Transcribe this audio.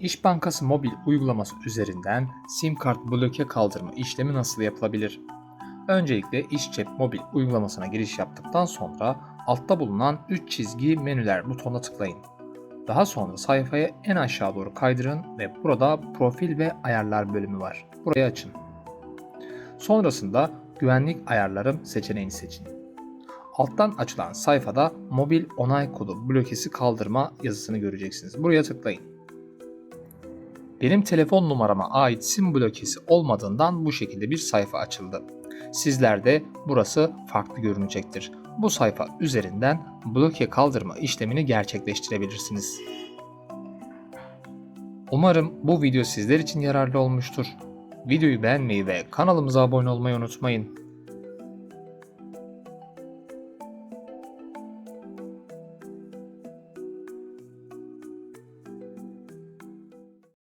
İş Bankası mobil uygulaması üzerinden sim kart bloke kaldırma işlemi nasıl yapılabilir? Öncelikle İş Cep mobil uygulamasına giriş yaptıktan sonra altta bulunan 3 çizgi menüler butonuna tıklayın. Daha sonra sayfaya en aşağı doğru kaydırın ve burada profil ve ayarlar bölümü var. Burayı açın. Sonrasında güvenlik ayarlarım seçeneğini seçin. Alttan açılan sayfada mobil onay kodu blokesi kaldırma yazısını göreceksiniz. Buraya tıklayın. Benim telefon numarama ait sim blokesi olmadığından bu şekilde bir sayfa açıldı. Sizlerde burası farklı görünecektir. Bu sayfa üzerinden bloke kaldırma işlemini gerçekleştirebilirsiniz. Umarım bu video sizler için yararlı olmuştur. Videoyu beğenmeyi ve kanalımıza abone olmayı unutmayın.